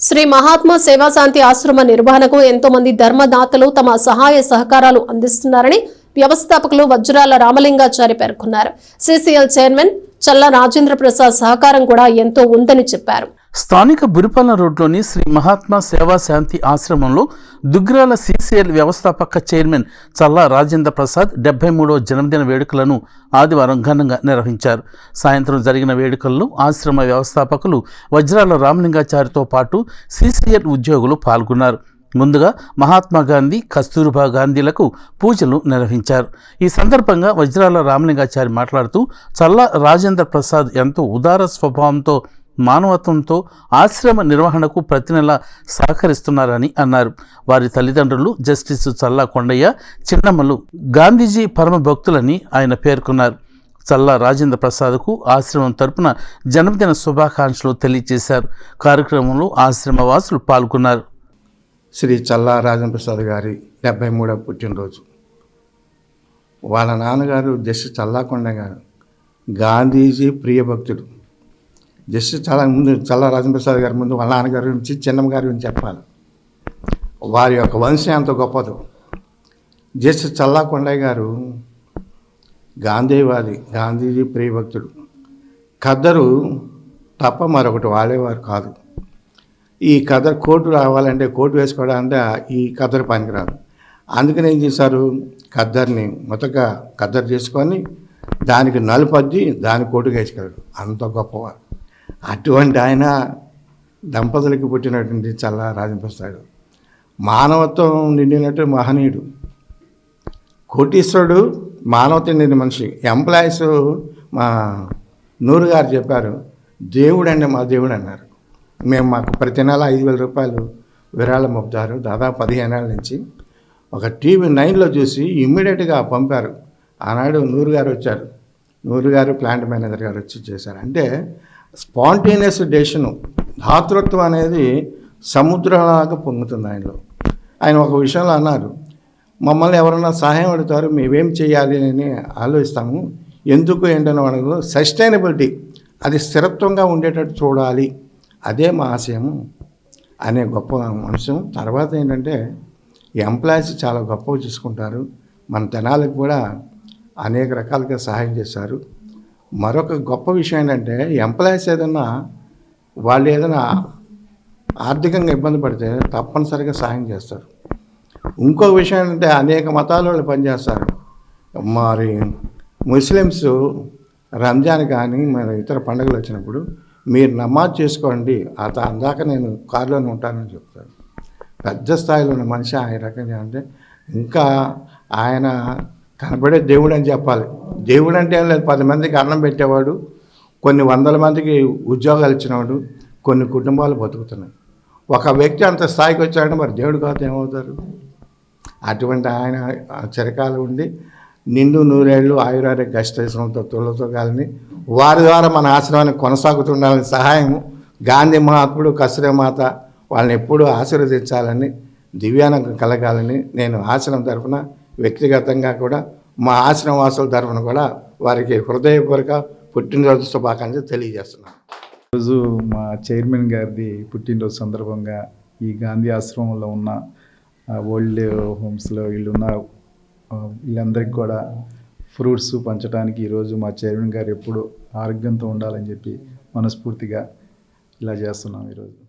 శ్రీ మహాత్మా సేవాశాంతి ఆశ్రమ నిర్వహణకు ఎంతో మంది ధర్మదాతలు తమ సహాయ సహకారాలు అందిస్తున్నారని వ్యవస్థాపకులు వజ్రాల రామలింగాచారి పేర్కొన్నారు. సిసిఎల్ చైర్మన్ చల్ల రాజేంద్ర ప్రసాద్ సహకారం కూడా ఎంతో ఉందని చెప్పారు. స్థానిక బురిపాలెం రోడ్లోని శ్రీ మహాత్మా సేవా శాంతి ఆశ్రమంలో దుగ్రాల సీసీఎల్ వ్యవస్థాపక చైర్మన్ చల్లా రాజేంద్ర ప్రసాద్ డెబ్బై మూడవ జన్మదిన వేడుకలను ఆదివారం ఘనంగా నిర్వహించారు. సాయంత్రం జరిగిన వేడుకల్లో ఆశ్రమ వ్యవస్థాపకులు వజ్రాల రామలింగాచారితో పాటు సీసీఎల్ ఉద్యోగులు పాల్గొన్నారు. ముందుగా మహాత్మా గాంధీ కస్తూర్బా గాంధీలకు పూజలు నిర్వహించారు. ఈ సందర్భంగా వజ్రాల రామలింగాచారి మాట్లాడుతూ చల్లా రాజేంద్ర ప్రసాద్ ఎంతో ఉదార స్వభావంతో మానవత్వంతో ఆశ్రమ నిర్వహణకు ప్రతి నెల సహకరిస్తున్నారని అన్నారు. వారి తల్లిదండ్రులు జస్టిస్ చల్లా కొండయ్య చిన్నమ్మలు గాంధీజీ పరమ భక్తులని ఆయన పేర్కొన్నారు. చల్లా రాజేంద్ర ప్రసాద్కు ఆశ్రమం తరపున జన్మదిన శుభాకాంక్షలు తెలియజేశారు. కార్యక్రమంలో ఆశ్రమ వాసులు పాల్గొన్నారు. శ్రీ చల్లా రాజేంద్ర ప్రసాద్ గారి డెబ్బై మూడవ పుట్టినరోజు. వాళ్ళ నాన్నగారు జస్టిస్ చల్లాకొండ గారు గాంధీజీ ప్రియ జస్ట్ చాలా ముందు చల్లా రాజప్రసాద్ గారి ముందు వాళ్ళ నాన్నగారి గురించి చిన్నమ్మ గారి గురించి చెప్పాలి. వారి యొక్క వంశం ఎంత గొప్పదో. జస్టిస్ చల్లాకొండయ్య గారు గాంధీవాది గాంధీజీ ప్రియభక్తుడు ఖద్దరు తప్ప మరొకటి వాడేవారు కాదు. ఈ కథ కోటు రావాలంటే కోటు వేసుకోవడానికి ఈ కద్దరు పనికిరాదు. అందుకని ఏం చేశారు? ఖద్దర్ని మొదటగా ఖద్దరు చేసుకొని దానికి నలుపద్ది దాని కోటుగా వేసుకెళ్ళాడు అంత గొప్పవారు అటువంటి ఆయన దంపతులకి పుట్టినటువంటి చల్ల రాజంపస్తాడు మానవత్వం నిండినట్టు మహనీయుడు. కోటీశ్వరుడు మానవత నిండిన మనిషి. ఎంప్లాయీస్ మా నూరు గారు చెప్పారు దేవుడు అండి మా దేవుడు అన్నారు. మేము మాకు ప్రతి నెల ఐదు వేల రూపాయలు విరాళం పంపుతారు దాదాపు పదిహేను ఏళ్ళ నుంచి. ఒక టీవీ నైన్లో చూసి ఇమ్మీడియట్గా పంపారు. ఆనాడు నూరు గారు వచ్చారు. నూరు గారు ప్లాంట్ మేనేజర్ గారు వచ్చి చేశారు. అంటే స్పాంటేనియస్ డెసిషను ధాతృత్వం అనేది సముద్రంలాగా పొంగుతుంది ఆయనలో. ఆయన ఒక విషయంలో అన్నారు మమ్మల్ని ఎవరైనా సహాయం అడుగుతారు మేమేం చేయాలి అని ఆలోచిస్తాము. ఎందుకు ఏంటని అడగదు. సస్టైనబిలిటీ అది స్థిరత్వంగా ఉండేటట్టు చూడాలి. అదే మా ఆశయము. అనే గొప్ప అంశం తర్వాత ఏంటంటే ఎంప్లాయీస్ చాలా గొప్పగా చూసుకుంటారు. మన తెనాలకు కూడా అనేక రకాలుగా సహాయం చేశారు. మరొక గొప్ప విషయం ఏంటంటే ఎంప్లాయీస్ ఏదన్నా వాళ్ళు ఏదైనా ఆర్థికంగా ఇబ్బంది పడితే తప్పనిసరిగా సహాయం చేస్తారు. ఇంకొక విషయం ఏంటంటే అనేక మతాల వాళ్ళు పనిచేస్తారు. మరి ముస్లిమ్స్ రంజాన్ కానీ మరి ఇతర పండుగలు వచ్చినప్పుడు మీరు నమాజ్ చేసుకోండి అత అందాక నేను కారులోనే ఉంటానని చెప్తాను పెద్ద స్థాయిలో ఉన్న మనిషి ఆయన రకంగా అంటే ఇంకా ఆయన కనబడే దేవుడు అని చెప్పాలి. దేవుడు అంటే ఏం లేదు. పది మందికి అన్నం పెట్టేవాడు కొన్ని వందల మందికి ఉద్యోగాలు ఇచ్చినవాడు కొన్ని కుటుంబాలు బతుకుతున్నాయి. ఒక వ్యక్తి అంత స్థాయికి వచ్చాడంటే మరి దేవుడు కాదు ఏమవుతారు? అటువంటి ఆయన ఆ ఉండి నిండు నూరేళ్ళు ఆయురారే గష్టేశ్వరంతో తులతో కాలని వారి ద్వారా మన ఆశ్రమాన్ని కొనసాగుతుండాలని సహాయం గాంధీ మహాత్ముడు కస్తూరిమాత వాళ్ళని ఎప్పుడూ ఆశీర్వదించాలని దివ్యానందం కలగాలని నేను ఆశ్రమం తరఫున వ్యక్తిగతంగా కూడా మా ఆశ్రమవాసుల తరఫున కూడా వారికి హృదయపూర్వక పుట్టినరోజు శుభాకాంక్షలు తెలియజేస్తున్నాను ఈరోజు మా చైర్మన్ గారిది పుట్టినరోజు సందర్భంగా ఈ గాంధీ ఆశ్రమంలో ఉన్న ఓల్డ్ హోమ్స్లో వీళ్ళున్న వీళ్ళందరికీ కూడా ఫ్రూట్స్ పంచడానికి ఈరోజు మా చైర్మన్ గారు ఎప్పుడు ఆరోగ్యంతో ఉండాలని చెప్పి మనస్ఫూర్తిగా ఇలా చేస్తున్నాం ఈరోజు.